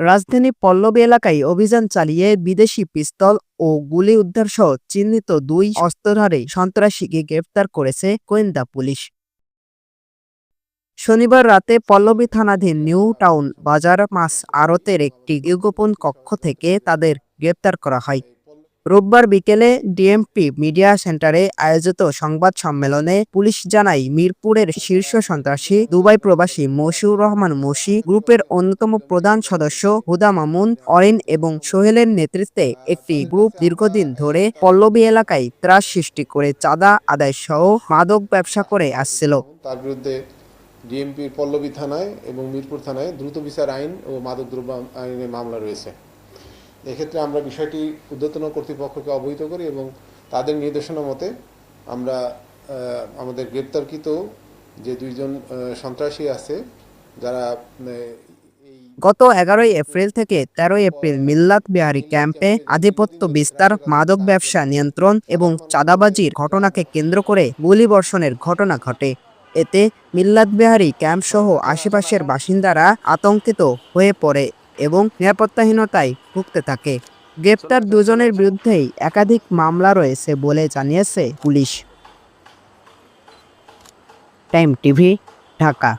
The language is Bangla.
রাজধানী পল্লবী এলাকায় অভিযান চালিয়ে বিদেশি পিস্তল ও গুলি উদ্ধার সহ চিহ্নিত দুই অস্ত্রধারী সন্ত্রাসীকে গ্রেফতার করেছে গোয়েন্দা পুলিশ। শনিবার রাতে পল্লবী থানাধীন নিউ টাউন বাজার মাস আড়তের একটি গোপন কক্ষ থেকে তাদের গ্রেপ্তার করা হয়। রোববার বিকেলে ডিএমপি মিডিয়া সেন্টারে আয়োজিত সংবাদ সম্মেলনে পুলিশ জানায়, মিরপুরের শীর্ষ সন্ত্রাসী দুবাই প্রবাসী মশিউর রহমান মশি, গ্রুপের অন্যতম প্রধান সদস্য হুদা মামুন, অরিন এবং সোহেলের নেতৃত্বে একটি গ্রুপ দীর্ঘদিন ধরে পল্লবী এলাকায় ত্রাস সৃষ্টি করে চাঁদা আদায় সহ মাদক ব্যবসা করে আসছিল। তার বিরুদ্ধে ডিএমপির পল্লবী থানায় এবং মিরপুর থানায় দ্রুত বিচার আইন ও মাদকদ্রব্য আইনে মামলা রয়েছে। এক্ষেত্রে আমরা বিষয়টি ঊর্ধ্বতন কর্তৃপক্ষকে অবহিত করি এবং তাদের নির্দেশনা মতে আমরা আমাদের গ্রেপ্তারকৃত যে দুইজন সন্ত্রাসী আছে, যারা গত এগারোই এপ্রিল থেকে তেরোই এপ্রিল মিল্লাত বিহারি ক্যাম্পে আধিপত্য বিস্তার, মাদক ব্যবসা নিয়ন্ত্রণ এবং চাঁদাবাজির ঘটনাকে কেন্দ্র করে গুলিবর্ষণের ঘটনা ঘটে। এতে মিল্লাত বিহারি ক্যাম্প সহ আশেপাশের বাসিন্দারা আতঙ্কিত হয়ে পড়ে। এবং নিরাপত্তাহীনতায় ভুগতে থাকে। গ্রেপ্তার দুজনের বিরুদ্ধেই একাধিক মামলা রয়েছে বলে জানিয়েছে পুলিশ। Time TV, Dhaka.